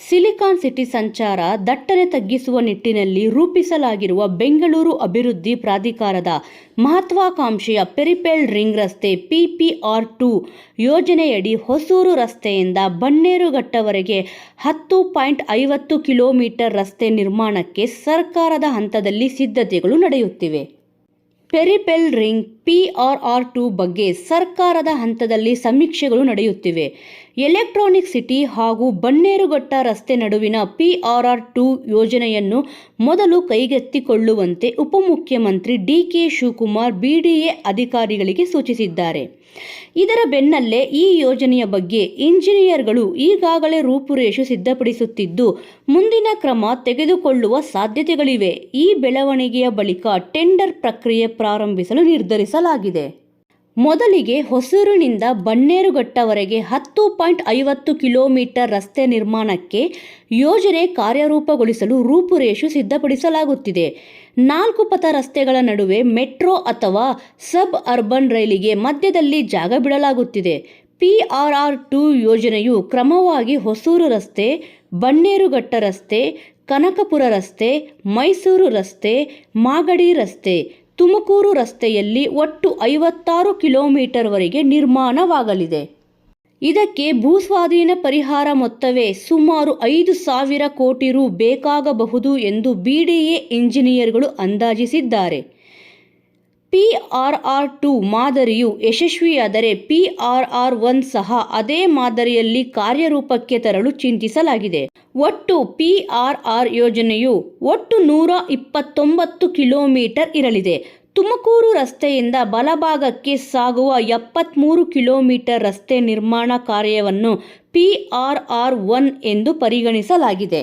Silicon city ಸಂಚಾರ ದಟ್ಟಣೆ ತಗ್ಗಿಸುವ ನಿಟ್ಟಿನಲ್ಲಿ ರೂಪಿಸಲಾಗಿರುವ ಬೆಂಗಳೂರು ಅಭಿವೃದ್ಧಿ ಪ್ರಾಧಿಕಾರದ ಮಹತ್ವಾಕಾಂಕ್ಷೆಯ ಪೆರಿಪೆಲ್ ರಿಂಗ್ ರಸ್ತೆ ಪಿಪಿಆರ್ ಟು ಯೋಜನೆಯಡಿ ಹೊಸೂರು ರಸ್ತೆಯಿಂದ ಬನ್ನೇರುಘಟ್ಟವರೆಗೆ ಹತ್ತು ಪಾಯಿಂಟ್ ಐವತ್ತು ಕಿಲೋಮೀಟರ್ ರಸ್ತೆ ನಿರ್ಮಾಣಕ್ಕೆ ಸರ್ಕಾರದ ಹಂತದಲ್ಲಿ ಸಿದ್ಧತೆಗಳು ನಡೆಯುತ್ತಿವೆ. ಪೆರಿಪೆಲ್ ರಿಂಗ್ ಪಿಆರ್ಆರ್ ಟು ಬಗ್ಗೆ ಸರ್ಕಾರದ ಹಂತದಲ್ಲಿ ಸಮೀಕ್ಷೆಗಳು ನಡೆಯುತ್ತಿವೆ. ಎಲೆಕ್ಟ್ರಾನಿಕ್ ಸಿಟಿ ಹಾಗೂ ಬನ್ನೇರುಘಟ್ಟ ರಸ್ತೆ ನಡುವಿನ ಪಿಆರ್ಆರ್ ಟು ಯೋಜನೆಯನ್ನು ಮೊದಲು ಕೈಗೆತ್ತಿಕೊಳ್ಳುವಂತೆ ಉಪಮುಖ್ಯಮಂತ್ರಿ ಡಿಕೆ ಶಿವಕುಮಾರ್ ಬಿಡಿಎ ಅಧಿಕಾರಿಗಳಿಗೆ ಸೂಚಿಸಿದ್ದಾರೆ. ಇದರ ಬೆನ್ನಲ್ಲೇ ಈ ಯೋಜನೆಯ ಬಗ್ಗೆ ಇಂಜಿನಿಯರ್ಗಳು ಈಗಾಗಲೇ ರೂಪುರೇಷು ಸಿದ್ಧಪಡಿಸುತ್ತಿದ್ದು, ಮುಂದಿನ ಕ್ರಮ ತೆಗೆದುಕೊಳ್ಳುವ ಸಾಧ್ಯತೆಗಳಿವೆ. ಈ ಬೆಳವಣಿಗೆಯ ಬಳಿಕ ಟೆಂಡರ್ ಪ್ರಕ್ರಿಯೆ ಪ್ರಾರಂಭಿಸಲು ನಿರ್ಧರಿಸಲಾಗಿದೆ ಮೊದಲಿಗೆ ಹೊಸೂರಿನಿಂದ ಬನ್ನೇರುಘಟ್ಟವರೆಗೆ ಹತ್ತು ಪಾಯಿಂಟ್ ಐವತ್ತು ಕಿಲೋಮೀಟರ್ ರಸ್ತೆ ನಿರ್ಮಾಣಕ್ಕೆ ಯೋಜನೆ ಕಾರ್ಯರೂಪಗೊಳಿಸಲು ರೂಪುರೇಷು ಸಿದ್ಧಪಡಿಸಲಾಗುತ್ತಿದೆ. ನಾಲ್ಕು ಪಥ ರಸ್ತೆಗಳ ನಡುವೆ ಮೆಟ್ರೋ ಅಥವಾ ಸಬ್ ಅರ್ಬನ್ ರೈಲಿಗೆ ಮಧ್ಯದಲ್ಲಿ ಜಾಗ ಬಿಡಲಾಗುತ್ತಿದೆ. ಪಿಆರ್ಆರ್ ಟು ಯೋಜನೆಯು ಕ್ರಮವಾಗಿ ಹೊಸೂರು ರಸ್ತೆ, ಬನ್ನೇರುಘಟ್ಟ ರಸ್ತೆ, ಕನಕಪುರ ರಸ್ತೆ, ಮೈಸೂರು ರಸ್ತೆ, ಮಾಗಡಿ ರಸ್ತೆ ತುಮಕೂರು ರಸ್ತೆಯಲ್ಲಿ ಒಟ್ಟು ಐವತ್ತಾರು ಕಿಲೋಮೀಟರ್ವರೆಗೆ ನಿರ್ಮಾಣವಾಗಲಿದೆ. ಇದಕ್ಕೆ ಭೂಸ್ವಾಧೀನ ಪರಿಹಾರ ಮೊತ್ತವೇ ಸುಮಾರು ಐದು ಸಾವಿರ ಕೋಟಿ ರು ಬೇಕಾಗಬಹುದು ಎಂದು ಬಿಡಿಎ ಇಂಜಿನಿಯರ್ಗಳು ಅಂದಾಜಿಸಿದ್ದಾರೆ. ಪಿಆರ್ಆರ್ ಟು ಮಾದರಿಯು ಯಶಸ್ವಿಯಾದರೆ ಪಿ ಆರ್ ಆರ್ ಒನ್ ಸಹ ಅದೇ ಮಾದರಿಯಲ್ಲಿ ಕಾರ್ಯರೂಪಕ್ಕೆ ತರಲು ಚಿಂತಿಸಲಾಗಿದೆ. ಒಟ್ಟು ಪಿ ಆರ್ ಆರ್ ಯೋಜನೆಯು ಒಟ್ಟು ನೂರ ಇಪ್ಪತ್ತೊಂಬತ್ತು ಕಿಲೋಮೀಟರ್ ಇರಲಿದೆ. ತುಮಕೂರು ರಸ್ತೆಯಿಂದ ಬಲಭಾಗಕ್ಕೆ ಸಾಗುವ ಎಪ್ಪತ್ತ್ಮೂರು ಕಿಲೋಮೀಟರ್ ರಸ್ತೆ ನಿರ್ಮಾಣ ಕಾರ್ಯವನ್ನು ಪಿ ಆರ್ ಆರ್ ಒನ್ ಎಂದು ಪರಿಗಣಿಸಲಾಗಿದೆ.